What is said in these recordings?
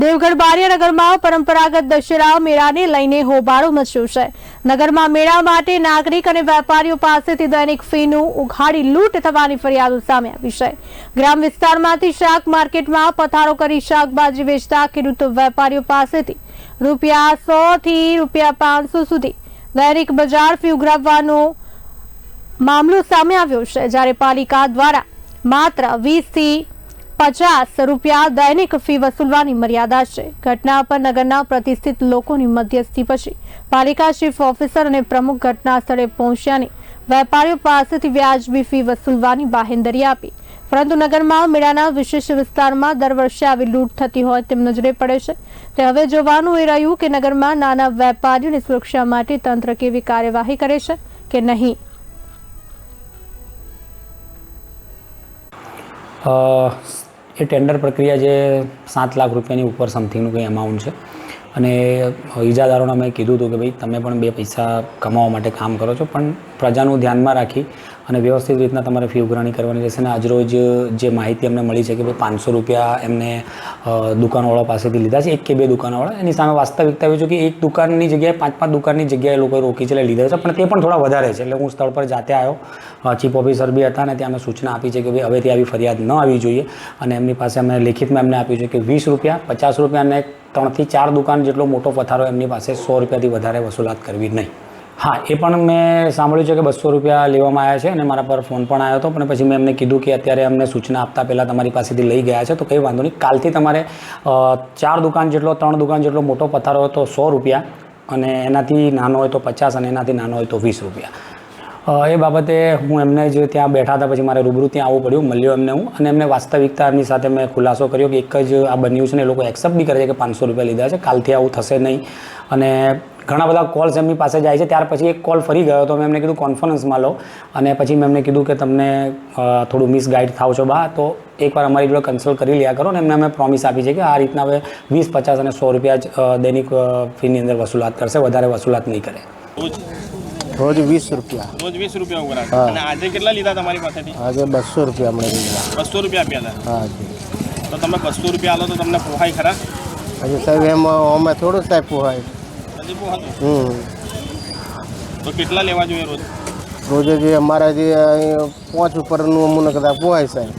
દેવગઢ બારિયાનગરમાં પરંપરાગત દશેરા મેળાને લઈને હોબાળો મચ્યો છે. નગરમાં મેળા માટે નાગરિક અને વેપારીઓ પાસેથી દૈનિક ફીનું ઉઘાડી લૂંટ થવાની ફરિયાદો સામે આવી છે. ગ્રામ વિસ્તારમાંથી શાક માર્કેટમાં પથારો કરી શાકભાજી વેચતા ખેડૂત વેપારીઓ પાસેથી રૂપિયા સો થી રૂપિયા પાંચસો સુધી દૈનિક બજાર ફી ઉઘરાવવાનો મામલો સામે આવ્યો છે. જ્યારે પાલિકા દ્વારા માત્ર વીસથી પચાસ રૂપિયા દૈનિક ફી વસૂલવાની મર્યાદા છે. ઘટના પર નગરના પ્રતિષ્ઠિત લોકોની મધ્યસ્થી પછી પાલિકા ચીફ ઓફિસર અને પ્રમુખ ઘટના સ્થળે પહોંચ્યાની વેપારીઓ પાસેથી વ્યાજબી ફી વસૂલવાની બાહેંધરી આપી. પરંતુ નગરમાં મેળાના વિશેષ વિસ્તારમાં દર વર્ષે આવી લૂંટ થતી હોય તેમ નજરે પડે છે. તે હવે જોવાનું એ રહ્યું કે નગરમાં નાના વેપારીઓની સુરક્ષા માટે તંત્ર કેવી કાર્યવાહી કરે છે કે નહીં? એ ટેન્ડર પ્રક્રિયા જે સાત લાખ રૂપિયાની ઉપર સમથિંગનું કંઈ અમાઉન્ટ છે. અને ઈજાદારોને મેં કીધું હતું કે ભાઈ, તમે પણ બે પૈસા કમાવા માટે કામ કરો છો, પણ પ્રજાનું ધ્યાનમાં રાખી અને વ્યવસ્થિત રીતના તમારે ફી ઉઘરાણી કરવાની રહેશે અને આજરોજ જે માહિતી અમને મળી છે કે ભાઈ પાંચસો રૂપિયા એમને દુકાનવાળા પાસેથી લીધા છે, એક કે બે દુકાનવાળા, એની સામે વાસ્તવિકતા એવી છે કે એક દુકાનની જગ્યાએ પાંચ પાંચ દુકાનની જગ્યાએ લોકોએ રોકી છે એટલે લીધા છે, પણ તે પણ થોડા વધારે છે. એટલે હું સ્થળ પર જાતે આવ્યો ચીફ ઓફિસર બી હતા અને ત્યાં અમે સૂચના આપી છે કે ભાઈ હવેથી આવી ફરિયાદ ન આવી જોઈએ. અને એમની પાસે અમે લેખિતમાં એમને આપ્યું છે કે વીસ રૂપિયા, પચાસ રૂપિયા અને ત્રણથી ચાર દુકાન જેટલો મોટો પથારો એમની પાસે સો રૂપિયાથી વધારે વસૂલાત કરવી નહીં. હા, એ પણ મેં સાંભળ્યું છે કે બસો રૂપિયા લેવામાં આવ્યા છે અને મારા પર ફોન પણ આવ્યો હતો, પણ પછી મેં એમને કીધું કે અત્યારે અમને સૂચના આપતા પહેલાં તમારી પાસેથી લઈ ગયા છે, તો કંઈ વાંધો નહીં. કાલથી તમારે ચાર દુકાન જેટલો, ત્રણ દુકાન જેટલો મોટો પથારો હોય તો સો રૂપિયા અને એનાથી નાનો હોય તો પચાસ અને એનાથી નાનો હોય તો વીસ રૂપિયા. એ બાબતે હું એમને જે ત્યાં બેઠા હતા પછી મારે રૂબરૂ ત્યાં આવવું પડ્યું, મળ્યો એમને હું અને એમને વાસ્તવિકતા એમની સાથે મેં ખુલાસો કર્યો કે એક જ આ બન્યું છે ને એ લોકો એક્સેપ્ટ બી કરે છે કે પાંચસો રૂપિયા લીધા છે, કાલથી આવું થશે નહીં. અને ઘણા બધા કોલ્સ એમની પાસે જાય છે. ત્યાર પછી એક કોલ ફરી ગયો તો મેં એમને કીધું કોન્ફરન્સમાં લો. અને પછી મેં એમને કીધું કે તમને થોડું થોડું મિસગાઈડ થાવ છો બા. તો એકવાર અમારી જોડે કન્સલ્ટ કરી લ્યા કરો ને એમને અમે પ્રોમિસ આપી છે કે આ રીતના હવે વીસ પચાસ અને સો રૂપિયા જ દૈનિક ફીની અંદર વસૂલાત કરશે વધારે વસૂલાત નહીં કરે. રોજ? રોજ વીસ રૂપિયા. રોજ વીસ રૂપિયા ઉઘરાવે અને આજે કેટલા લીધા તમારી પાસેથી? આજે બસો રૂપિયા હમણાં લીધા. બસો રૂપિયા આપ્યા હતા? હા જી. તો તમે બસો રૂપિયા આલો તો તમને પોહાય ખરા? હજી સાહેબ એમ અમે થોડું સાહેબ પોહાય. હમ. તો કેટલા લેવા જોઈએ રોજ? રોજે જે અમારા જે પાંચ ઉપરનું અમને કદાચ પોહાય સાહેબ.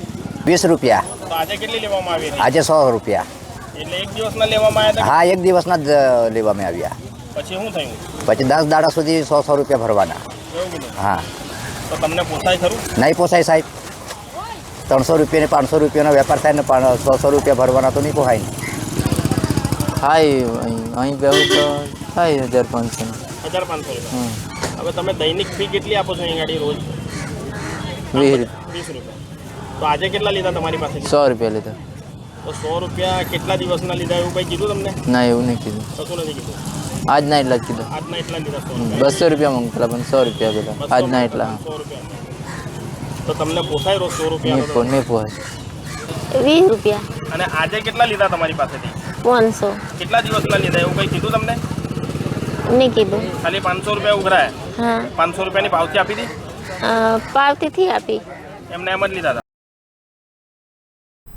વીસ રૂપિયા. તો આજે કેટલી લેવામાં આવી આજે સો રૂપિયા. એટલે એક દિવસના લેવામાં આવ્યા હા એક દિવસના જ લેવા લેવામાં આવ્યા. પછી શું થયું? પછી દસ દાડા સુધી સો સો રૂપિયા ભરવાના. હા. તો તમને પોસાય ખરું? નહીં પોસાય સાહેબ. ત્રણસો રૂપિયા ને પાંચસો રૂપિયાનો વેપાર થાય ને સો સો રૂપિયા ભરવાના તો નહીં પોહાય ને. થાય અહીં અહીં બેવું તો થાય હજાર પાંચસો. હજાર પાંચસો રૂપિયા. હવે તમે દૈનિક ફી કેટલી આપો છો અહીં ગાડી રોજ? વીસ રૂપિયા. તો આજે કેટલા લીધા તમારી પાસે? સો રૂપિયા લીધા. તો સો રૂપિયા કેટલા દિવસના લીધા એવું કંઈ કીધું તમને? ના એવું નહીં કીધું. કશું નથી કીધું? આજના એટલા જ કીધું. આજના એટલા લીધા બસો રૂપિયા મંગતા પણ સો રૂપિયા પેલા આજના એટલા. સો રૂપિયા. તો તમને પોસાય રોજ સો રૂપિયા? નહીં પોસાય. વીસ રૂપિયા. અને આજે કેટલા લીધા તમારી પાસેથી? પાંચસો. કેટલા દિવસના લીધા? એવું કઈ કીધું તમને? નહીં કીધું. ખાલી પાંચસો રૂપિયા ઉઘરાયા? હા. પાંચસો રૂપિયાની પાવતી આપી હતી પાવતીથી આપી. એમને એમ જ લીધા હતા?